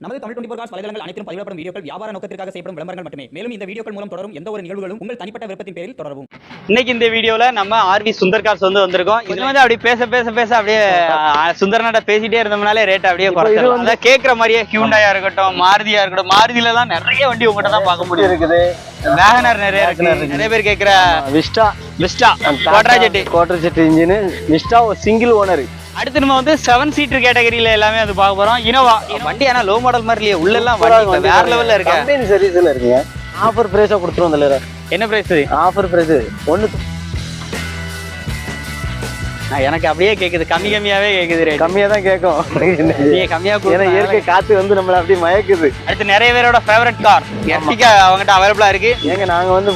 நமது Tamil twenty cos வலைதளங்கள் அனைத்தும் பதிவிடப்படும் வீடியோக்கள் வியாபார நோக்கத்திற்காக செய்யப்படும் விளம்பரங்கள் மட்டுமே. மேலும் இந்த வீடியோக்கள் மூலம் தொடரும் எந்த ஒரு நிகழ்வுகளும் உங்கள் தனிப்பட்ட விருப்பத்தின் பேரில் தொடரவும். இன்னைக்கு இந்த வீடியோல நம்ம ஆர்வி சுந்தர் கார்ஸ் வந்து வந்திருக்கோம். இதுல வந்து அப்படியே பேச பேச பேச அப்படியே சுந்தரனாட்ட பேசிட்டே இருந்தோம்னாலே ரேட் அப்படியே குறைச்சிடலாம் அதான் கேக்குற மாதிரியே ஹியூண்டாயா இருக்கட்டும் மாருதியா இருக்கட்டும் மாருதியில தான் நிறைய வண்டி உங்ககிட்ட தான் பார்க்க முடியும். இருக்குது. வேகனர் நிறைய இருக்கு. நிறைய பேர் கேக்குற Vista Vista Quadrajet quarter set engine Vista ஒரு சிங்கிள் ஓனர் அடுத்து நம்ம வந்து செவன் சீட்டர் கேட்டகரியில எல்லாமே வந்து பார்க்க போறோம். இனோவா வண்டி ஆனா லோ மாடல் மாதிரி இல்லையே உள்ள எல்லாம் வண்டி வேற லெவல்ல இருக்க. சர்வீஸ்ல இருக்குங்க. ஆஃபர் பிரைஸா கொடுத்துருவோம் என்ன பிரைஸ் ஆஃபர் பிரைஸ் ஒண்ணு எனக்கு அப்படியே கேக்குது. கம்மி கம்மியாவே கேக்குது கம்மியா தான் கேட்கும் கம்மியா ஏன்னா இயற்கை காத்து வந்து நம்மள அப்படியே மயக்குது. அடுத்து நிறைய பேரோட ஃபேவரட் கார் எர்டிகா அவங்ககிட்ட அவைலபிளா இருக்கு. ஏங்க நாங்க வந்து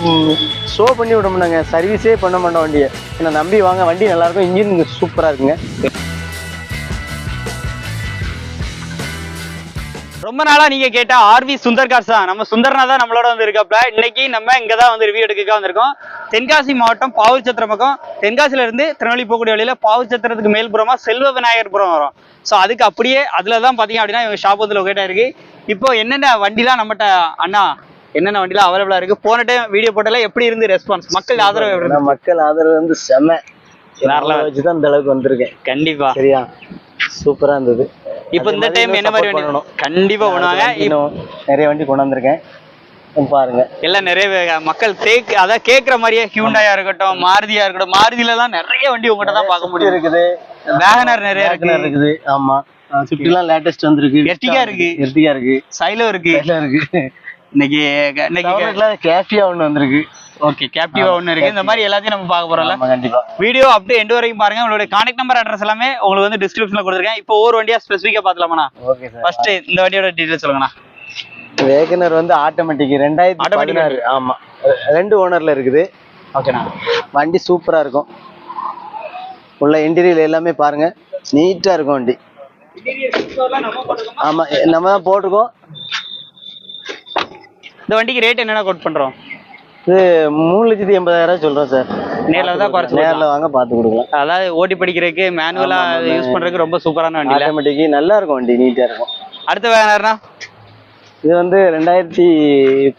ஷோ பண்ணி விட மாட்டாங்க. சர்வீஸே பண்ண மாட்டோம் வண்டியை. ஏன்னா நம்பி வாங்க வண்டி நல்லா இருக்கும். இன்ஜின் சூப்பரா இருக்குங்க. ரொம்ப நாளா நீங்க கேட்ட ஆர்வி சுந்தர் கார்ஸ் தான் நம்ம சுந்தர்னா தான் நம்மளோட வந்து இருக்காப்ல. இன்னைக்கு நம்ம இங்க தான் வந்து ரிவ்யூ எடுக்க வந்திருக்கோம். தென்காசி மாவட்டம் பாவூர் சத்திரம் பக்கம். தென்காசில இருந்து திருநெல்வேலி போகக்கூடிய வழியில பாவூர் சத்திரத்துக்கு மேல்புறமா செல்வ விநாயகர்புரம் வரும். ஸோ அதுக்கு அப்படியே அதுல தான் பாத்தீங்க அப்படின்னா இவங்க ஷாப் வந்து லொகேட் இருக்கு இப்போ என்னென்ன வண்டிலாம் நம்மகிட்ட அண்ணா என்னென்ன வண்டிலாம் அவைலபிளா இருக்கு? போன டைம் வீடியோ போட்டல எப்படி இருந்து ரெஸ்பான்ஸ் மக்கள் ஆதரவு மக்கள் ஆதரவு வந்து செம. வச்சுதான் இந்த அளவுக்கு வந்திருக்கேன். கண்டிப்பா. சரியா? சூப்பரா இருந்தது. இப்போ இந்த டைம் என்ன மாதிரி வண்டி. கண்டிப்பா பண்ணுவாங்க இன்னும் நிறைய வண்டி கொண்டு வந்திருக்கேன். வந்து பாருங்க. எல்லாம் நிறைய மக்கள் கேக் அதான் கேக்குற மாதிரியே ஹியூண்டாயா இருக்கட்டும் மாருதியா இருக்கட்டும் மாருதியில தான் நிறைய வண்டி உங்ககிட்ட தான் பார்க்க முடியும். இருக்குது. வேகனர் நிறைய இருக்குது ஆமா. ஸ்விஃப்ட்லாம் லேட்டஸ்ட் வந்திருக்கு. Ertiga இருக்கு. எர்டிகா இருக்கு. சைலோ இருக்கு. எல்லாம் இருக்கு. இன்னைக்கு இன்னைக்கு கேஃபியா ஒண்ணு வந்திருக்கு. ஓகே கேப்டிவா ஒண்ணு இருக்கு. இந்த மாதிரி எல்லாத்தையும் நம்ம பார்க்க போறோம்ல. கண்டிப்பா. வீடியோ அப் டு எண்ட் வரைக்கும் பாருங்க. உங்களுடைய கான்டாக்ட் நம்பர் அட்ரஸ் எல்லாமே உங்களுக்கு வந்து டிஸ்கிரிப்ஷன்ல கொடுத்துருக்கேன். இப்போ ஒவ்வொரு வண்டியா ஸ்பெசிஃபிக்கா பாத்துலாமாண்ணா ஓகே ஃபர்ஸ்ட் இந்த வண்டியோட டீடைல் சொல்லுங்கண்ணா. வேகனர் வந்து ஆட்டோமேட்டிக் ரெண்டாயிரத்தி பதினாறு. ஆமா. ரெண்டு ஓனர்ல இருக்குது. ஓகேண்ணா வண்டி சூப்பரா இருக்கும். உள்ள இன்டீரியர் எல்லாமே பாருங்க. நீட்டா இருக்கும் வண்டி. ஆமா நம்ம தான் போட்டிருக்கோம். இந்த வண்டிக்கு ரேட் என்னென்ன கோட் பண்றோம்? இது மூணு லட்சத்தி எண்பதாயிரம் சொல்றோம் சார். நேர்ல தான் குறைச்சு நேர்ல வாங்க பார்த்து கொடுக்கலாம். அதாவது ஓட்டி படிக்கிறதுக்கு மேனுவலா யூஸ் பண்றதுக்கு ரொம்ப சூப்பரான வண்டி ஆட்டோமேட்டிக் நல்லா இருக்கும் வண்டி நீட்டா இருக்கும். அடுத்த வேகனர்னா இது வந்து ரெண்டாயிரத்தி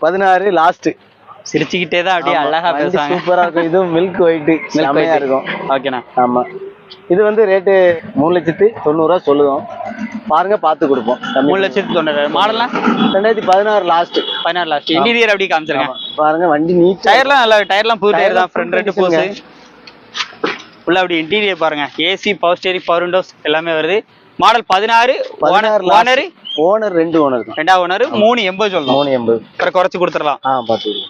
பதினாறு லாஸ்ட் சிரிச்சுக்கிட்டே தான் அப்படியே அழகா பேசுவாங்க. சூப்பரா இருக்கும். இதுவும் மில்க் ஒயிட் செமையா இருக்கும். ஓகேண்ணா ஆமா. இது வந்து ரேட்டு மூணு லட்சத்து தொண்ணூறுரூவா சொல்லுவோம். பாருங்க பார்த்து கொடுப்போம். மூணு லட்சத்தி தொண்ணூறு மாடல்லாம் ரெண்டாயிரத்தி பதினாறு லாஸ்ட் பதினாறு லாஸ்ட் இன்டீரியர் அப்படி காமிச்சிருக்கேன் பாருங்க வண்டி நீட்டா டயர்லாம் நல்லா டயர்லாம் புது டயர் தான். ஃப்ரண்ட் ரெண்டு condition உள்ள அப்படி இன்டீரியர் பாருங்க. AC power steering power windows எல்லாமே வருது. மாடல் பதினாறு ஓனர் ஓனர் ரெண்டு ஓனர் ரெண்டாவது ஓனர் மூணு எண்பது சொல்லணும் மூணு எண்பது. குறைச்சு கொடுத்துடலாம். ஆ பார்த்து கொடுங்க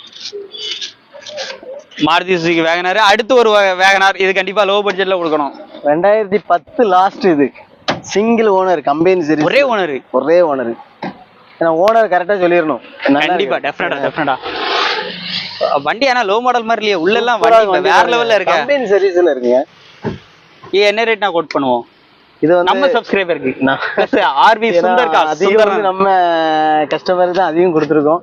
மாருதி சுசுகி வேகனார் அடுத்து ஒரு வேகனார் இது கண்டிப்பா லோ பட்ஜெட்ல கொடுக்கணும். ரெண்டாயிரத்தி பத்து லாஸ்ட் இது. சிங்கிள் ஓனர் கம்பெனி சரி ஒரே ஓனர் ஒரே ஓனர் ஏன்னா ஓனர் கரெக்டா சொல்லிடணும். நல்லா கண்டிப்பா இருக்கு. டெஃபினட்டா டெஃபினட்டா வண்டி ஆனா லோ மாடல் மாதிரி இல்லையே உள்ள எல்லாம் வண்டி வேற லெவல்ல இருக்க? கம்பெனி சர்வீஸ்ல இருக்குங்க. இது என்ன ரேட் நான் கோட் பண்ணுவோம்? இது வந்து நம்ம சப்ஸ்கிரைபருக்கு ஏன்னா சுந்தர் நம்ம கஸ்டமர் தான் அதிகம் கொடுத்துருக்கோம்.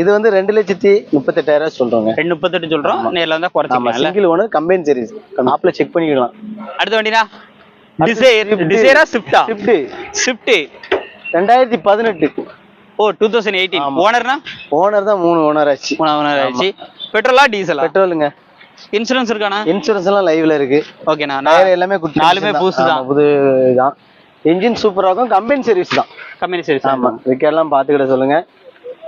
இது வந்து ரெண்டு லட்சத்தி முப்பத்தெட்டாயிரம் சொல்றோங்க. ரெண்டு முப்பத்தெட்டு சொல்றோம். நேர்ல வந்தா ஆமா குறைச்சிக்கலாம்ல சிங்கிள் ஓனர் கம்பெனி சர்வீஸ் ஆப்ல செக் பண்ணிக்கலாம். அடுத்த வண்டினா டிசைர் டிசைரா ஸ்விஃப்டா ஸ்விஃப்ட் ஸ்விஃப்ட் ரெண்டாயிரத்தி பதினெட்டு. ஓ டூ தௌசண்ட் எயிட்டீன் ஓனர்னா ஓனர் தான் மூணு ஓனர் ஆச்சு. ஓனர் ஆயிடுச்சு பெட்ரோலா டீசலா பெட்ரோலுங்க இன்சூரன்ஸ் இருக்கானா இன்சூரன்ஸ் எல்லாம் லைவ்ல இருக்கு. ஓகேண்ணா டயர் எல்லாமே நாலுமே புதுசு தான். புது தான் இன்ஜின் சூப்பரா இருக்கும் கம்பெனி சர்வீஸ் தான். கம்பெனி சரி ஆமா. ரிக்கார்ட்லாம் பாத்துக்கிட சொல்லுங்க.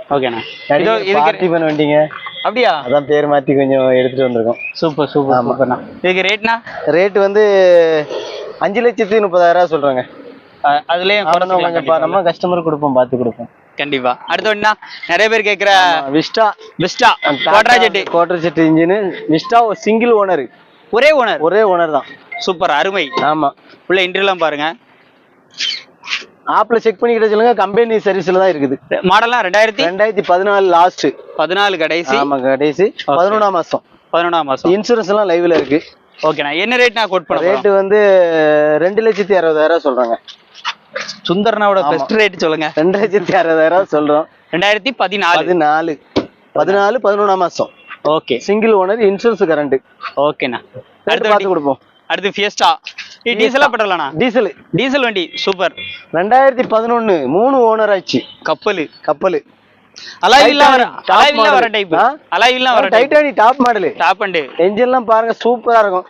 ஓகேண்ணா இதோ இதுக்கு பண்ண வண்டிங்க அப்படியா? அதான் பேர் மாத்தி கொஞ்சம் எடுத்துட்டு வந்திருக்கோம். சூப்பர் சூப்பர் சூப்பர்ண்ணா. இதுக்கு ரேட்னா ரேட் வந்து அஞ்சு லட்சத்தி முப்பதாயிரம் ரூபாய் சொல்றாங்க. அதுலயும் பா- நம்ம கஸ்டமர் கொடுப்போம் பார்த்து கொடுப்போம். கண்டிப்பா. அடுத்த நிறைய பேர் கேக்குற Vista Vista Quadrajet quarter set engine Vista single owner ஒரே ஓனர் ஒரே ஓனர் தான். சூப்பர் அருமை. ஆமா. உள்ள இன்டர்வியூலாம் பாருங்க. ஆப்ல செக் பண்ணிக்கிட்ட சொல்லுங்க கம்பெனி சர்வீஸ்ல தான் இருக்குது. மாடல்லாம் ரெண்டாயிரத்தி? ரெண்டாயிரத்தி பதினாலு லாஸ்ட் பதினாலு கடைசி. ஆமா கடைசி. பதினொன்றாம் மாசம். பதினொன்றாம் மாசம். இன்சூரன்ஸ் எல்லாம் லைவ்ல இருக்கு. ஓகேண்ணா என்ன ரேட் நான் கோட் பண்ண ரேட்டு வந்து ரெண்டு லட்சத்தி அறுபதாயிரம் சொல்றாங்க. சுந்தரனாவோட பெஸ்ட் ரேட் சொல்லுங்க. ரெண்டு லட்சத்தி அறுபதாயிரம் சொல்றோம். ரெண்டாயிரத்தி பதினாலு. பதினாலு. பதினாலு பதினொன்றாம் மாசம். Okay single owner insurance current ஓகேண்ணா அடுத்து பார்த்து கொடுப்போம். அடுத்து ஃபியஸ்டா டீசலா பெட்ரோலாண்ணா டீசல் டீசல் வண்டி சூப்பர் ரெண்டாயிரத்தி பதினொன்னு மூணு ஓனர் ஆச்சு. கப்பல். கப்பல். டைப் மாடலு டாப் அண்டு என்ஜின்லாம் பாருங்க சூப்பரா இருக்கும்.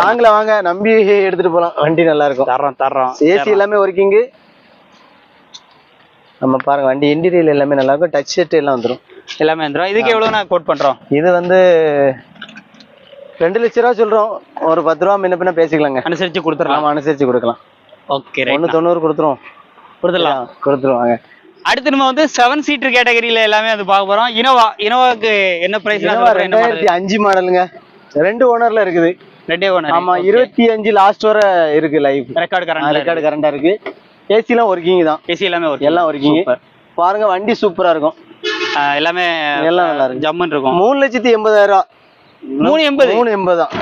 லாங்ல வாங்க நம்பி எடுத்துட்டு போலாம். வண்டி நல்லா இருக்கும். தர்றோம் தர்றோம் ஏசி எல்லாமே ஒர்க்கிங்கு நம்ம பாருங்க வண்டி இன்டீரியல் எல்லாமே நல்லா இருக்கும். டச் செட் எல்லாம் வந்துரும். எல்லாமே வந்துடும் இதுக்கு எவ்வளவு நான் கோட் பண்றோம்? இது வந்து ரெண்டு லட்ச ரூபா சொல்றோம். ஒரு பத்து ரூபா முன்ன பின்ன பேசிக்கலாங்க. அனுசரிச்சு கொடுத்துடலாம். அனுசரிச்சு கொடுக்கலாம். Okay right. தொண்ணூறு கொடுத்துருவோம். கொடுத்துடலாம். கொடுத்துருவாங்க அடுத்து நம்ம வந்து செவன் சீட்டர் கேட்டகரியில எல்லாமே வந்து பார்க்க போறோம். இனோவா இனோவாக்கு என்ன பிரைஸ் ரெண்டாயிரத்தி அஞ்சு மாடலுங்க ரெண்டு ஓனர்ல இருக்குது. ரெண்டே ஒன்று ஆமா இருபத்தி அஞ்சு லாஸ்ட் வரை இருக்கு லைஃப் ரெக்கார்டு கரண்ட் ரெக்கார்டு கரண்டா இருக்கு. ஏசி எல்லாம் ஒர்க்கிங் தான். ஏசி எல்லாமே எல்லாம் ஒர்க்கிங். பாருங்க வண்டி சூப்பரா இருக்கும். எல்லாமே எல்லாம் நல்லா இருக்கு. ஜம்முன்னு இருக்கும். மூணு லட்சத்தி எண்பதாயிரம் ரூபா. மூணு எண்பது. மூணு எண்பது தான்.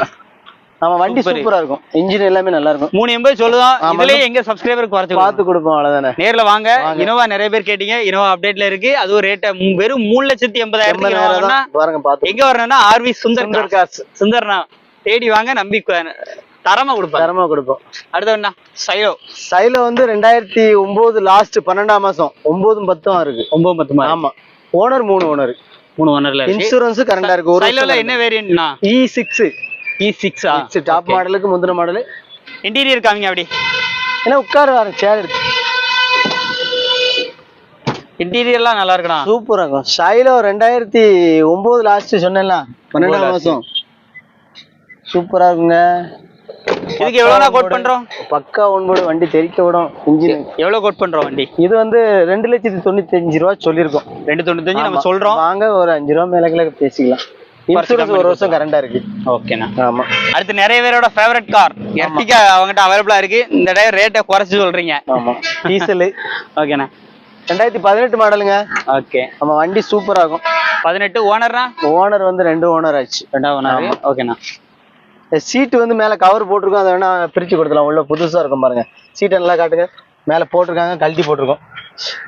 ஆமா வண்டி. சூப்பரா இருக்கும். இன்ஜின் எல்லாமே நல்லா இருக்கும். மூணு எண்பது சொல்லுதான். இதுலயே எங்க சப்ஸ்கிரைபர் குறைச்சு பார்த்து கொடுப்போம் அவ்வளவுதானே. நேர்ல வாங்க. இனோவா நிறைய பேர் கேட்டீங்க. இனோவா அப்டேட்ல இருக்கு. அதுவும் ரேட்ட வெறும் மூணு லட்சத்தி எண்பதாயிரம் பாருங்க பார்த்து எங்க வரணும்னா ஆர்வி சுந்தர். காசு சுந்தர்ண்ணா தேடி வாங்க நம்பி தரமா கொடுப்பாரு தரமா கொடுப்போம். அடுத்த என்ன? சைலோ சைல வந்து ரெண்டாயிரத்தி ஒன்பது லாஸ்ட் பன்னெண்டாம் மாசம். ஒன்பதும் பத்தும் இருக்கு. ஒன்பது பத்து மாதிரி ஆமா. ஓனர் மூணு ஓனர் மூணு இருக்கு. இன்சூரன்ஸ் கரண்டா இருக்கு. ஒரு என்ன வேரியன்ட்னா இ சிக்ஸ் இ சிக்ஸா டாப் மாடலுக்கு முந்தின மாடலு இன்டீரியர் காமிங்க அப்படி. ஏன்னா உட்கார சேர் எடுத்து இன்டீரியர்லாம் நல்லா இருக்குண்ணா. சூப்பரா இருக்கும். ஷைலோ ரெண்டாயிரத்தி ஒன்பது லாஸ்ட் சொன்னேன்ல பன்னெண்டாம். மாசம். சூப்பரா இருக்குங்க. இதுக்கு எவ்வளவுனா கோட் பண்றோம்? பக்கா ஒன்பது வண்டி தெரிக்க விடும் இன்ஜின். எவ்வளவு கோட் பண்றோம் வண்டி? இது வந்து ரெண்டு லட்சத்தி தொண்ணூத்தி அஞ்சு ரூபா சொல்லியிருக்கோம். ரெண்டு தொண்ணூத்தஞ்சு நம்ம ஆமா. சொல்றோம். வாங்க ஒரு அஞ்சு ரூபா மேல கீழ பேசிக்கலாம். இன்சூரன்ஸ் ஒரு வருஷம் கரண்டா இருக்கு. ஓகேண்ணா. ஆமா. அடுத்து நிறைய பேரோட ஃபேவரட் கார் எர்டிகா அவங்ககிட்ட அவைலபிளா இருக்கு. இந்த டைம் ரேட்டை குறைச்சு சொல்றீங்க. ஆமா. டீசல். ஓகேண்ணா. ரெண்டாயிரத்தி பதினெட்டு மாடலுங்க ஓகே. நம்ம வண்டி சூப்பரா இருக்கும் பதினெட்டு ஓனர்னா? ஓனர் வந்து ரெண்டு ஓனர் ஆச்சு. ரெண்டாவது ஓனர் ஓகேண்ணா. சீட்டு வந்து மேல கவர் போட்டிருக்கோம். அதை வேணா பிரிச்சு கொடுத்துலாம் உள்ள புதுசா இருக்கும் பாருங்க. சீட் நல்லா காட்டுங்க. மேல போட்டிருக்காங்க கழட்டி போட்டிருக்கோம்.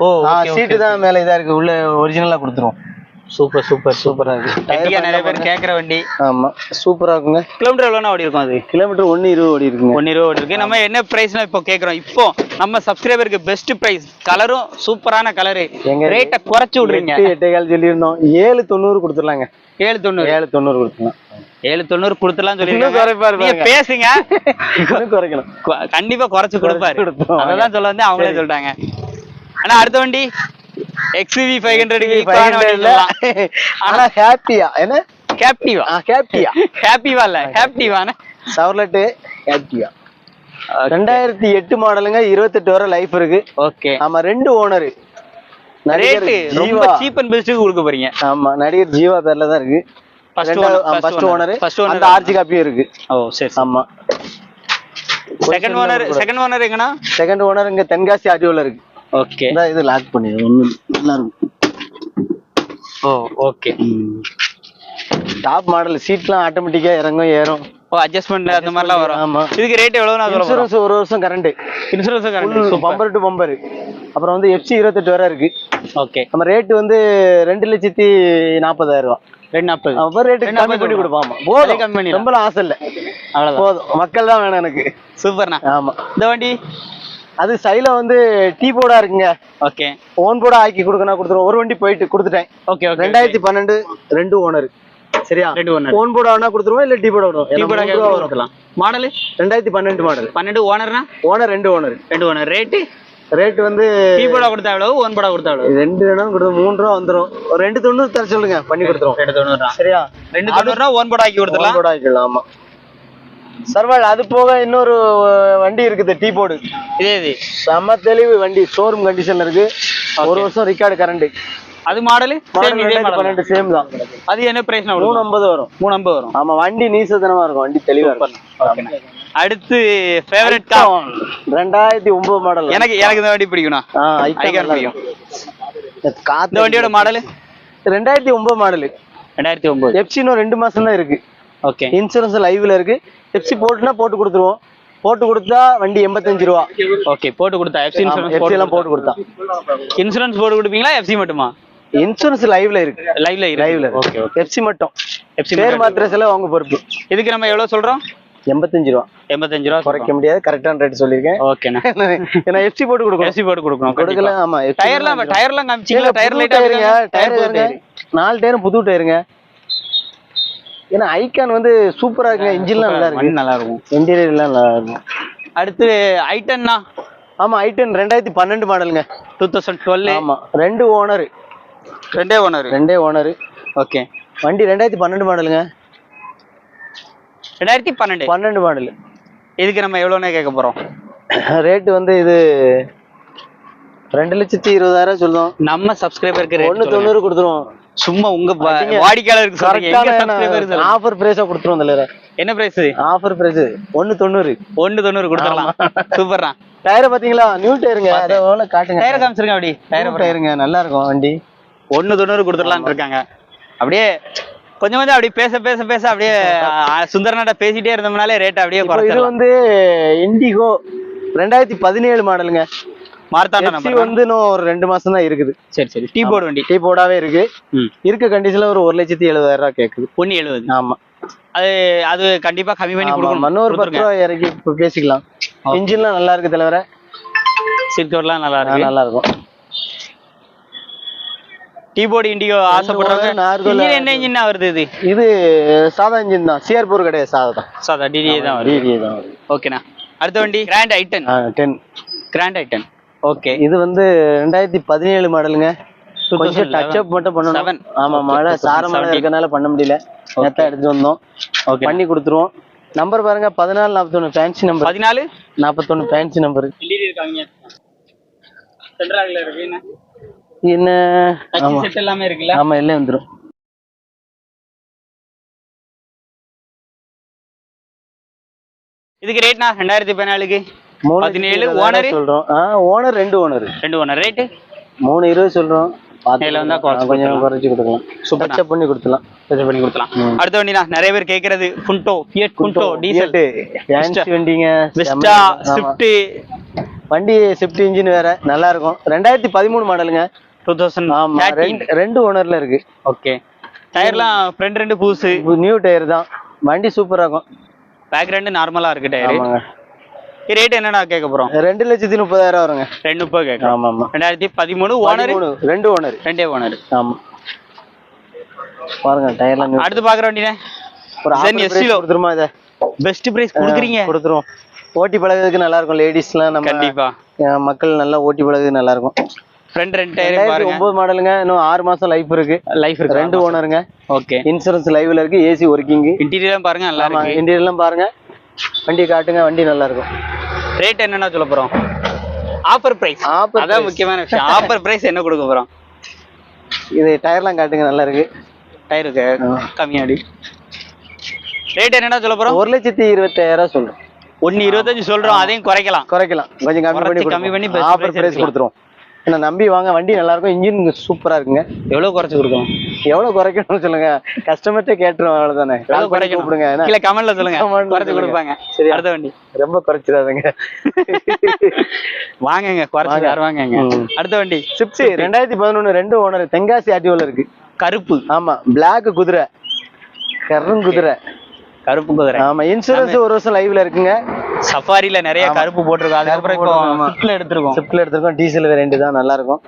ஓ சீட்டு தான் மேல இதா இருக்கு. உள்ள ஒரிஜினலா கொடுத்துருவோம். சூப்பர் சூப்பர் சூப்பரா இருக்கு எர்டிகா நிறைய பேர் கேக்குற வண்டி. ஆமா சூப்பரா இருக்குங்க கிலோமீட்டர் எவ்வளோனா ஓடி இருக்கும் அது? கிலோமீட்டர் ஒன்னு இருபது ஓடி இருக்குங்க ஒன்னு இருபது ஓடி இருக்கு நம்ம என்ன பிரைஸ்னா இப்போ கேக்குறோம். இப்போ நம்ம சப்ஸ்கிரைபருக்கு பெஸ்ட் பிரைஸ் கலரும் சூப்பரான கலரு எங்க ரேட்டை குறைச்சு விடுறீங்க. எட்டு எட்டே கால் சொல்லியிருந்தோம். ஏழு தொண்ணூறு கொடுத்துடலாங்க. ஏழு தொண்ணூறு. ஏழு தொண்ணூறு கொடுத்துலாம் ஏழு தொண்ணூறு கொடுத்துலாம் இருப்பாங்க. பேசுங்க. குறைக்கணும். கண்டிப்பா குறைச்சு கொடுப்பாரு. அததான் சொல்ல வந்து அவங்களே. சொல்லிட்டாங்க ஆனா அடுத்த வண்டி. எக்ஸ்வி ஃபைவ் ஹண்ட்ரடுக்கு 500 இல்ல. ஆனா ஹாப்பியா என்ன கேப்டிவா ஹாப்பியா ஹாப்பிவா இல்ல ஹாப்பிவான சவர்லெட்டு ஹாப்பியா ரெண்டாயிரத்தி எட்டு மாடலுங்க இருபத்தெட்டு வரை லைஃப் இருக்கு ஓகே ஆமா ரெண்டு ஓனர் ரேட்டு ரொம்ப சீப் அண்ட் பெஸ்ட்டுக்கு கொடுக்க போறீங்க ஆமா நடிகர் ஜீவா பேர்ல தான் இருக்கு first owner first owner R C காப்பியும் இருக்கு ஓ சரி ஆமா செகண்ட் ஓனர் செகண்ட் ஓனர் எங்கனா செகண்ட் ஓனர் இங்க தென்காசி ஆடியோல இருக்கு ஓகே இது லாக் பண்ணிடு. ஒண்ணு நல்லா இருக்கும். ஓ ஓகே டாப் மாடல் சீட்லாம் ஆட்டோமேட்டிக்கா இறங்கும் ஏறும். ஓ அட்ஜஸ்ட்மெண்ட் அந்த மாதிரிலாம் வரும். ஆமா. இதுக்கு ரேட் எவ்வளவு நான் சொல்ல இன்சூரன்ஸ் ஒரு வருஷம் current insurance current bumper to bumper அப்புறம் வந்து எஃப்சி இருபத்தெட்டு வரை இருக்கு. ஓகே நம்ம ரேட் வந்து ரெண்டு லட்சத்தி நாற்பதாயிரம் ரூபா. ரெண்டு நாற்பது அப்புறம் ரேட்டு கம்மி பண்ணி கொடுப்பாமா. போதும். கம்மி. ரொம்பலாம் ஆசை இல்ல. அவ்வளவுதான். போதும். மக்கள் தான் வேணும் எனக்கு. சூப்பர்ண்ணா ஆமா. இந்த வண்டி? அது சைல வந்து டீ போர்டா இருக்குங்க. ஓகே ஓன் போர்டா ஆக்கி கொடுக்கணும் கொடுத்துருவோம். ஒரு வண்டி போயிட்டு கொடுத்துட்டேன். ஓகே ஓகே ரெண்டாயிரத்தி பன்னெண்டு ரெண்டு ஓனர் சரியா? ரெண்டு owner. ஓன் போர்டா வேணா கொடுத்துருவோம் இல்ல டீ போர்டா விடுவோம் டீ போட ரூபா வரும். கொடுக்கலாம். மாடலு ரெண்டாயிரத்தி பன்னெண்டு மாடல் பன்னெண்டு ஓனர்னா ஓனர் ரெண்டு ஓனர் ரெண்டு ஓனர் ரேட்டு ரேட் வந்து டீ போட கொடுத்தா எவ்வளவு? ஓன் போட கொடுத்தா எவ்வளவு? ரெண்டு வேணாலும் கொடுத்து மூணு ரூபா வந்துரும். ஒரு ரெண்டு தொண்ணூறு தர சொல்லுங்க. பண்ணி கொடுத்துருவோம். ரெண்டு தொண்ணூறு சரியா? ரெண்டு தொண்ணூறுனா ஓன் போட ஆக்கி கொடுத்துடலாம். போர்டா ஆக்கிடலாம். ஆமா. சர்வால் அது போக இன்னொரு வண்டி இருக்குது டீ போர்டு இதே இது செம்ம தெளிவு வண்டி ஷோரூம் கண்டிஷன்ல இருக்கு. ஒரு வருஷம் ரெக்கார்டு கரண்ட் அது மாடலு சேம் இதே மாடல் பன்னெண்டு சேம் தான். அது என்ன பிரைஸ் மூணு ஐம்பது வரும். மூணு ஐம்பது வரும். ஆமா வண்டி நீசத்தனமா இருக்கும் வண்டி தெளிவா இருக்கும். அடுத்து ஃபேவரட் கார் ரெண்டாயிரத்தி ஒன்பது மாடல் எனக்கு எனக்கு இந்த வண்டி பிடிக்கும்ண்ணா. ஐகான் பிடிக்கும். இந்த வண்டியோட மாடலு ரெண்டாயிரத்தி ஒன்பது மாடல் ரெண்டாயிரத்தி ஒன்பது. இன்னும் ரெண்டு மாசம் தான் இருக்கு. ஓகே இன்சூரன்ஸ் லைவ்ல இருக்கு. எப்சி போட்டுனா போட்டு கொடுத்துருவோம். போட்டு கொடுத்தா வண்டி எண்பத்தஞ்சு ரூபா. ஓகே போட்டு கொடுத்தா எஃப்சி இன்சூரன்ஸ் எல்லாம் போட்டு கொடுத்தா. இன்சூரன்ஸ் போட்டு கொடுப்பீங்களா எஃப்சி மட்டுமா? இன்சூரன்ஸ் லைவ்ல இருக்கு. லைவ்ல லைவ்ல ஓகே எப்சி மட்டும். எஃப்சி பேர் மாத்திர செலவு அவங்க பொறுப்பு. இதுக்கு நம்ம எவ்வளவு சொல்றோம்? எண்பத்தஞ்சு ரூபா. எண்பத்தஞ்சு ரூபா குறைக்க முடியாது. கரெக்டான ரேட் சொல்லியிருக்கேன். ஓகேண்ணா ஏன்னா எஃப்சி போட்டு கொடுக்கணும். ஏசி போட்டு கொடுக்கணும். கொடுக்கல ஆமா டயர்லாம் டயர்லாம் காமிச்சிங்களா? டயர் டயருங்க டயர் நாலு டயரும் புது டயருங்க ஏன்னா ஐகான் வந்து சூப்பரா இருக்குங்க. இன்ஜின்லாம் நல்லா இருக்கு நல்லா இருக்கும் இன்டீரியர்லாம் நல்லா இருக்கும் அடுத்து ஐட்டன்னா ஆமா ஐட்டன் ரெண்டாயிரத்தி பன்னெண்டு மாடலுங்க. டூ தௌசண்ட் டுவெல் ஆமா ரெண்டு ஓனர். ரெண்டே ஓனர். ரெண்டே ஓனர். ஓகே. வண்டி ரெண்டாயிரத்தி பன்னெண்டு மாடலுங்க. ரெண்டாயிரத்தி பன்னெண்டு? பன்னெண்டு மாடல். இதுக்கு நம்ம எவ்வளோண்ணே கேட்க போறோம் ரேட்டு வந்து இது ரெண்டு லட்சத்தி இருபதாயிரம் சொல்லுவோம். நம்ம சப்ஸ்கிரைபருக்கு ரேட் தொண்ணூறு கொடுத்துருவோம். சும்மா உங்க வாடிக்கையாளருக்கு சொல்றீங்க. ஆஃபர் பிரைஸா கொடுத்துருவோம் தலைவர. என்ன பிரைஸ் ஆஃபர் பிரைஸ் ஒண்ணு தொண்ணூறு. ஒன்னு தொண்ணூறு கொடுத்துடலாம். சூப்பர்ண்ணா டயரை பாத்தீங்களா? நியூ டயருங்க அதை காட்டுங்க. டயர் காமிச்சிருங்க அப்படி. டயர் டயர் டயருங்க நல்லா இருக்கும் வண்டி. ஒன்னு தொண்ணூறு கொடுத்துடலாம்னு இருக்காங்க. அப்படியே கொஞ்சம் கொஞ்சம் அப்படியே பேச பேச பேச அப்படியே ஆ, சுந்தரனாட்ட பேசிட்டே இருந்தோம்னாலே ரேட் அப்படியே இப்போ இது குறைச்சிடலாம். வந்து இண்டிகோ ரெண்டாயிரத்தி பதினேழு மாடலுங்க. மார்த்தாண்ட நம்பர்? வந்து இன்னும் ஒரு ரெண்டு மாசம் தான் இருக்குது. சரி சரி. டீ போர்டு வண்டி. டீ போர்டாவே இருக்கு. கண்டிஷன்ல ஒரு ஒரு லட்சத்தி எழுபதாயிரம் ரூபாய் கேக்குது. ஒன்னு எழுபது. ஆமா. அது அது கண்டிப்பா கம்மி பண்ணி கொடுக்கணும். இன்னொரு பத்து ரூபாய் இறக்கி பேசிக்கலாம். இன்ஜின்லாம் நல்லா இருக்கு தலைவர. சீட் கவர்லாம் நல்லா இருக்கு. நல்லா இருக்கும். டீ போர்டு இண்டிகோ என்ன இன்ஜின் வருது இது? இது சாதா இன்ஜின் தான். சிஆர்பூர் கிடையாது சாதா தான். சாதா டிடிஏ தான் டிடிஏ தான் ஓகேண்ணா அடுத்த வண்டி? Grand i ten ten Grand i ten okay இது வந்து ரெண்டாயிரத்தி பதினேழு மாடலுங்க. கொஞ்சம் 2011. டச் அப் மட்டும். பண்ணணும். ஆமா மழை 2017. சார மழை பண்ண முடியல. நேத்தா எடுத்துட்டு வந்தோம். ஓகே பண்ணி கொடுத்துருவோம். நம்பர் பாருங்க பதினாலு நாற்பத்தொன்னு ஃபேன்சி நம்பர் பதினாலு? நாற்பத்தொன்னு ஃபேன்சி நம்பர் என்ன? ஆமா. செட் எல்லாமே இருக்குல்ல? ஆமா எல்லாம் வந்துரும். இதுக்கு ரேட்னா ரெண்டாயிரத்தி பதினாலுக்கு? பதினேழு ஓனர்? சொல்றோம். ஓனர் ரெண்டு ஓனர். ரெண்டு ஓனர். ரேட்டு? மூணு இருபது சொல்றோம். கொஞ்சம் குறைச்சு கொடுக்கலாம். டச் பண்ணி கொடுத்துலாம். பண்ணி கொடுக்கலாம் அடுத்த வண்டினா நிறைய பேர் கேக்குறது Punto Fiat Punto diesel fancy வண்டிங்க. வெஸ்டா. ஸ்விஃப்ட் வண்டி ஸ்விஃப்ட் இன்ஜின் வேற. நல்லா இருக்கும். ரெண்டாயிரத்தி பதிமூணு மாடலுங்க. டூ தௌசண்ட் ஆமா. ரெண்டு ஓனர்ல இருக்கு. ஓகே டயர்லாம் ஃப்ரண்ட் ரெண்டு புதுசு. நியூ டயர் தான். வண்டி சூப்பரா இருக்கும். பேக் ரெண்டு நார்மலா இருக்கு டயர் ரேட் என்னடா கேட்க போறோம்? ரெண்டு லட்சத்தி முப்பதாயிரம் வருங்க. ரெண்டு முப்பது கேட்கலாம் ஆமா ஆமா ரெண்டாயிரத்தி பதிமூணு ஓனர்? ரெண்டு ஓனர். ரெண்டே ஓனர். ஆமா. பாருங்க டயர்லாம். அடுத்து பாக்குற வண்டினே ஒரு. கொடுத்துருமா இதை? பெஸ்ட் பிரைஸ் கொடுக்குறீங்க. கொடுத்துருவோம். ஓட்டி பழகுறதுக்கு நல்லா இருக்கும் லேடிஸ்லாம் நம்ம கண்டிப்பா. மக்கள் நல்லா ஓட்டி பழகுறதுக்கு நல்லா இருக்கும் ஃப்ரண்ட் ரெண்டு டயர் பாருங்க. ஒன்பது மாடலுங்க. இன்னும் ஆறு மாசம் லைஃப் இருக்கு. லைஃப் இருக்கு. ரெண்டு ஓனருங்க. ஓகே இன்சூரன்ஸ் லைவ்ல இருக்கு. ஏசி ஒர்க்கிங் இன்டீரியரும் பாருங்க நல்லா இருக்கு. இன்டீரியர்லாம் பாருங்க. வண்டி காட்டுங்க வண்டி நல்லா இருக்கும் ரேட் என்னன்னா சொல்ல போறோம்? ஆஃபர் பிரைஸ் Offer அதான். முக்கியமான விஷயம். ஆஃபர் பிரைஸ் என்ன கொடுக்க போறோம்? இது டயர்லாம் காட்டுங்க நல்லா இருக்கு டயருக்கு கம்மியாடி ரேட் என்னன்னா சொல்ல போறோம்? ஒரு லட்சத்தி இருபத்தாயிரம் சொல்றோம். ஒன்னு இருபத்தஞ்சு சொல்றோம் அதையும் குறைக்கலாம். குறைக்கலாம். கொஞ்சம் கம்மி பண்ணி கம்மி பண்ணி ஆஃபர் பிரைஸ். கொடுத்துருவோம். என்ன நம்பி வாங்க வண்டி நல்லா இருக்கும் இன்ஜின் சூப்பரா இருக்குங்க. எவ்வளவு குறைச்சு கொடுக்கணும்? எவ்வளவு குறைக்கணும்னு சொல்லுங்க. கஸ்டமர்கிட்ட கேட்டுருவோம் அவ்வளவுதானே. எவ்வளவு குறைக்கணும்? கூப்பிடுங்க? கீழே கமெண்ட்ல சொல்லுங்க. குறைச்சு. கொடுப்பாங்க. சரியா? அடுத்த வண்டி. ரொம்ப குறைச்சிடாதுங்க. வாங்கங்க குறைச்சு. யார் வாங்கங்க. அடுத்த வண்டி. ஸ்விஃப்ட் ரெண்டாயிரத்தி பதினொன்னு ரெண்டு ஓனர் தென்காசி ஆர்டிஓல இருக்கு. கருப்பு. ஆமா பிளாக் குதிரை. கருங்குதிரை கருப்பு குதிரை. ஆமா இன்சூரன்ஸ் ஒரு வருஷம் லைவ்ல இருக்குங்க. சஃபாரில நிறைய கருப்பு போட்டிருக்கோம். அதுக்கப்புறம் இப்போ. ஸ்விஃப்ட்ல எடுத்திருக்கோம். ஸ்விஃப்ட்ல எடுத்திருக்கோம். டீசல் வேரியன்ட் தான் நல்லா இருக்கும்.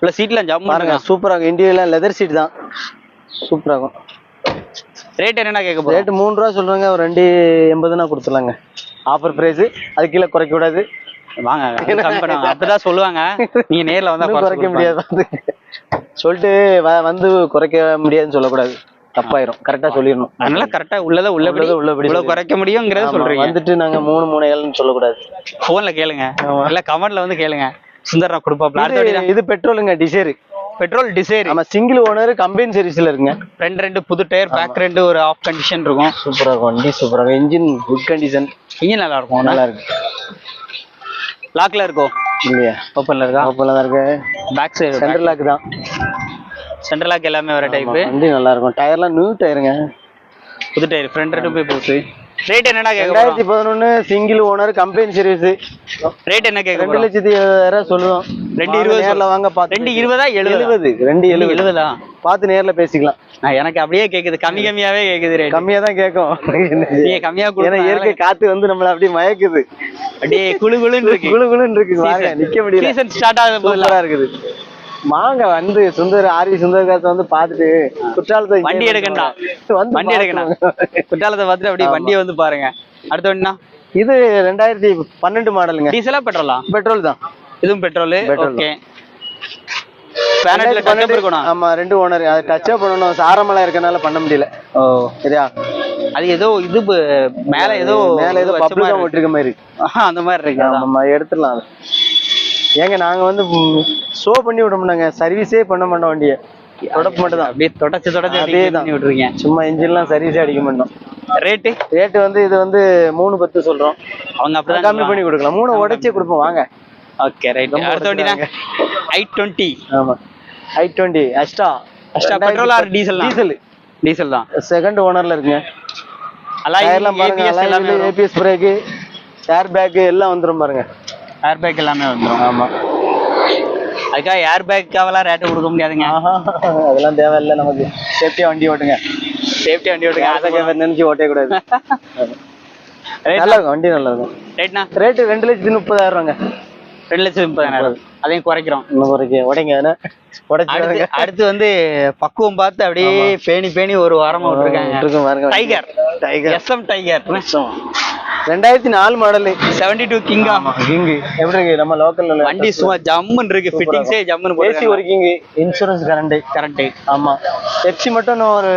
இல்ல சீட்ல ஜம் பாருங்க சூப்பரா இருக்கும். இன்டீரியர்லாம் லெதர் சீட் தான். சூப்பரா இருக்கும். ரேட் என்னன்னா கேட்க போறோம்? ரேட்டு மூணு ரூபா சொல்றாங்க. ஒரு ரெண்டு எண்பதுனா கொடுத்துலாங்க ஆஃபர் பிரைஸ் அது கீழே குறைக்க கூடாது. வாங்க அப்பதான் சொல்லுவாங்க. நீங்க நேர்ல வந்தா குறைக்க முடியாது. சொல்லிட்டு வந்து குறைக்க முடியாதுன்னு சொல்லக்கூடாது. தப்பாயிரும். கரெக்டா சொல்லிடணும். அதனால கரெக்டா உள்ளத உள்ளபடி உள்ளபடி இவ்வளவு குறைக்க முடியுங்கிறத சொல்றீங்க. வந்துட்டு நாங்க மூணு மூணு ஏழுன்னு சொல்லக்கூடாது. போன்ல கேளுங்க. இல்ல கமெண்ட்ல வந்து கேளுங்க. சுந்தரா கொடுப்பாப்ல அடுத்த இது- பெட்ரோலுங்க டிசைர் பெட்ரோல் டிசைர் ஆமா சிங்கிள் ஓனர் கம்பெனி சர்வீஸ்ல இருக்குங்க ரெண்டு ரெண்டு புது டயர் பேக் ரெண்டு ஒரு ஆஃப் கண்டிஷன் இருக்கும். சூப்பரா இருக்கும். வண்டி சூப்பரா இருக்கும். இன்ஜின் குட் கண்டிஷன் இன்ஜின் நல்லா இருக்கும் நல்லா இருக்கு. லாக்ல இருக்கும் இல்லையா. ஓப்பன்ல இருக்கா? ஓப்பன்ல தான் இருக்கு. பேக் சைடு சென்டர் லாக் தான். சென்ட்ரல் லாக் எல்லாமே வர டைப் வண்டி நல்லா இருக்கும் டயர்லாம் நியூ டயருங்க புது டயர் ஃப்ரண்ட் ரெண்டு போய் போகுது ரேட் என்னடா கேட்க ரெண்டாயிரத்தி பதினொன்னு single owner company service rate என்ன கேட்க ரெண்டு லட்சத்தி எழுபதாயிரம் சொல்லுவோம். ரெண்டு இருபது நேர்ல வாங்க பார்த்து ரெண்டு இருபதா எழுபது? ரெண்டு எழுபது. எழுபதா? பார்த்து நேர்ல பேசிக்கலாம். நான் எனக்கு அப்படியே கேக்குது. கம்மி கம்மியாவே கேக்குது ரேட் கம்மியா தான் கேட்கும். நீங்க கம்மியா கொடுத்தா இயற்கை காத்து வந்து நம்மள அப்படியே மயக்குது. அப்படியே குளு குளுன்னு இருக்கு. குளு குளுன்னு இருக்கு. வாங்க நிக்க முடியல. சீசன் ஸ்டார்ட் ஆகுது போதுல சூப்பரா இருக்குது. வாங்க வந்து சுந்தர் ஆர்வி சுந்தரகாசை வந்து பார்த்துட்டு குற்றாலத்தை வண்டி எடுக்கண்டா. வந்து வண்டி எடுக்கணும் குற்றாலத்தை பார்த்துட்டு அப்படியே வண்டியை வந்து பாருங்க. அடுத்த வண்டினா இது ரெண்டாயிரத்தி பன்னெண்டு மாடலுங்க. டீசலா பெட்ரோலா? பெட்ரோல் தான். இதுவும் பெட்ரோல்? ஓகே. ஆமா ரெண்டு ஓனர் அது பண்ணணும். சாரமலை இருக்கனால பண்ண முடியல. ஓ. சரியா? அது ஏதோ இது மேல ஏதோ மேல ஏதோ வச்ச மாதிரி பப்ளிகா இருக்கு. ஓட்டிருக்க மாதிரி அந்த மாதிரி இருக்கு. ஆமா எடுத்துடலாம். ஏங்க நாங்க வந்து ஷோ பண்ணி விட மாட்டாங்க சர்வீஸே பண்ண மாட்டோம் வண்டியை. தொடப்பு மட்டும் தான். அப்படியே தொடச்சு தொடச்சு அதே தான். சும்மா இன்ஜின்லாம் சர்வீஸே அடிக்க மாட்டோம். ரேட்டு ரேட்டு வந்து இது வந்து மூணு பத்து சொல்றோம். அவங்க கம்மி அப்படிதான் பண்ணி கொடுக்கலாம். மூணு உடைச்சே கொடுப்போம். வாங்க. ஓகே ரைட் அடுத்த வண்டினா ஐ டுவெண்ட்டி. ஆமா. I twenty. Petrol or diesel. தான்? டீசல் டீசல் தான் செகண்ட் ஓனர்ல இருக்குங்க அலாய் டயர்லாம் பாருங்க ஏபிஎஸ் எல்லாமே வரும். ஏபிஎஸ் பிரேக் ஏர் பேக் எல்லாம் வந்துரும் பாருங்க. ஏர் பேக் எல்லாமே வந்துரும். ஆமா. அதுக்காக ஏர் பேக்காவெல்லாம் ரேட்டு கொடுக்க முடியாதுங்க. அதெல்லாம் தேவையில்லை நமக்கு. சேஃப்டியா வண்டி ஓட்டுங்க. சேஃப்டி வண்டி ஓட்டுங்க. அதை நினைச்சு ஓட்டவே கூடாது நல்லா இருக்கும் வண்டி நல்லா இருக்கும் ரேட்னா ரேட்டு ரெண்டு லட்சத்தி முப்பதாயிரம் ரூபாங்க. ரெண்டு லட்சம் முப்பதாயிரம். அதையும் குறைக்கிறோம். உடைங்க உடைச்சு அடுத்து வந்து பக்குவம் பார்த்து அப்படியே பேணி பேணி ஒரு வாரமா விட்டுருக்காங்க. டைகர் டைகர் எஸ்எம் டைகர் ரெண்டாயிரத்தி நாலு மாடலு செவன்டி டூ கிங்கா கிங்கு எப்படி இருக்கு? நம்ம லோக்கல்ல வண்டி சும்மா ஜம்முன்னு இருக்கு. ஃபிட்டிங்ஸே ஜம்முன்னு ஏசி போட்டு ஒர்க்கிங் இன்சூரன்ஸ் கரண்ட் கரெக்ட் ஆமா. எஃப்சி மட்டும் இன்னும் ஒரு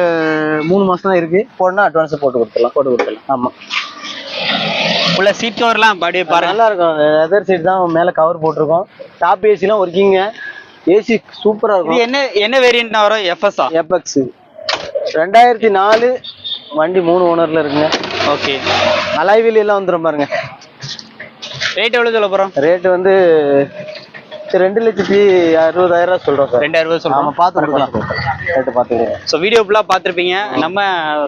மூணு மாசம் தான் இருக்கு. போடனா அட்வான்ஸ் போட்டு கொடுத்துடலாம். போட்டு கொடுத்துடலாம். ஆமா. உள்ள சீட் கவர்லாம் அப்படியே பாருங்க. நல்லா இருக்கும். அதர் சைடு தான் மேல கவர் போட்டிருக்கோம். டாப் ஏசிலாம் ஒர்க்கிங்க ஏசி சூப்பரா இருக்கும். என்ன என்ன வேரியன்ட் வரும்? எஃப்எஸ்ஆ எபெக்ஸ் ரெண்டாயிரத்தி நாலு வண்டி மூணு ஓனர்ல இருக்குங்க. ஓகே அலைவில் எல்லாம் வந்துடும் பாருங்க. ரேட் எவ்வளவு சொல்ல போறோம்? ரேட் வந்து சரி, ரெண்டு லட்சத்தி அறுபதாயிரம் ரூபாய் சொல்றோம் சார். ரெண்டாயிரம் சொல்றோம். பார்த்து கொடுக்கலாம் ரேட்டு பார்த்து கொடுக்கலாம் ஸோ வீடியோ ஃபுல்லாக பார்த்துருப்பீங்க. நம்ம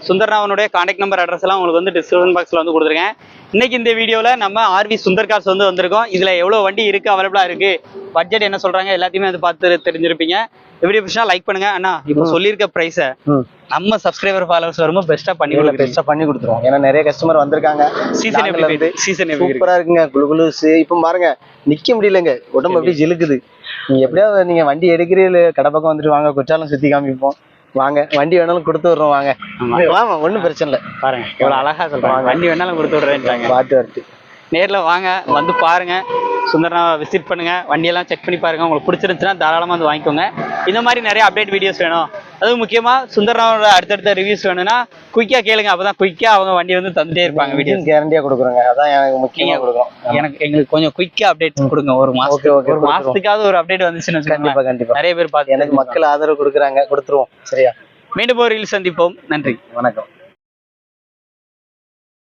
சுந்தர்ராவனுடைய காண்டாக்ட் நம்பர் அட்ரஸ் எல்லாம் உங்களுக்கு வந்து டிஸ்கிரிப்ஷன் பாக்ஸில் வந்து கொடுத்துருக்கேன். இன்னைக்கு இந்த வீடியோவில் நம்ம ஆர்வி சுந்தர் கார்ஸ் வந்து வந்திருக்கோம். இதில் எவ்வளோ வண்டி இருக்குது அவைலபிளாக இருக்குது பட்ஜெட் என்ன சொல்கிறாங்க எல்லாத்தையுமே வந்து பார்த்து தெரிஞ்சிருப்பீங்க. வீடியோ பிடிச்சா லைக் பண்ணுங்க. அண்ணா இப்போ சொல்லியிருக்க ப்ரைஸை நம்ம சப்ஸ்கிரைபர் ஃபாலோவர்ஸ் வரும்போது பெஸ்ட்டாக பண்ணி கொடுக்குறீங்க. பெருசா பண்ணி கொடுத்துருவோம். ஏன்னா நிறைய கஸ்டமர் வந்திருக்காங்க. சீசன் எப்படி போயிட்டு சீசன் எப்படி இருக்கு? சூப்பரா இருக்குங்க குளு குளுசு இப்ப பாருங்க நிக்க முடியலங்க. உடம்பு அப்படியே ஜிலுக்குது. நீங்க எப்படியாவது நீங்க வண்டி எடுக்கிறீங்க கடை பக்கம் வந்துட்டு வாங்க குற்றாலம் சுத்தி காமிப்போம். வாங்க வண்டி வேணாலும் கொடுத்து விடுறோம் வாங்க. வாங்க ஒண்ணும் பிரச்சனை இல்லை. பாருங்க எவ்வளோ அழகா சொல்றாங்க. வண்டி வேணாலும் கொடுத்து விடுறேன்ட்டாங்க. பார்த்து வரட்டு. நேர்ல வாங்க வந்து பாருங்க. சுந்தரனா விசிட் பண்ணுங்க. வண்டியெல்லாம் செக் பண்ணி பாருங்க. உங்களுக்கு பிடிச்சிருந்துச்சுன்னா தாராளமா வந்து வாங்கிக்கோங்க. இந்த மாதிரி நிறைய அப்டேட் வீடியோஸ் வேணும். அதுவும் முக்கியமா சுந்தரனாவோட அடுத்தடுத்த ரிவ்யூஸ் வேணும்னா குயிக்கா கேளுங்க. அப்பதான் குயிக்கா அவங்க வண்டி வந்து தந்துட்டே இருப்பாங்க வீடியோ கேரண்டியா கொடுக்குறோங்க. அதான் எனக்கு முக்கியமா கொடுக்குறோம். எனக்கு எங்களுக்கு கொஞ்சம் குயிக்கா அப்டேட் கொடுங்க. ஒரு okay, ஒரு மாசத்துக்காவது ஒரு அப்டேட் வந்துச்சுன்னு கண்டிப்பா வச்சுக்கோங்களேன். கண்டிப்பா நிறைய பேர் பார்த்து எனக்கு மக்கள் ஆதரவு கொடுக்குறாங்க. கொடுத்துருவோம். சரியா? மீண்டும் ஒரு சந்திப்போம். நன்றி. வணக்கம்.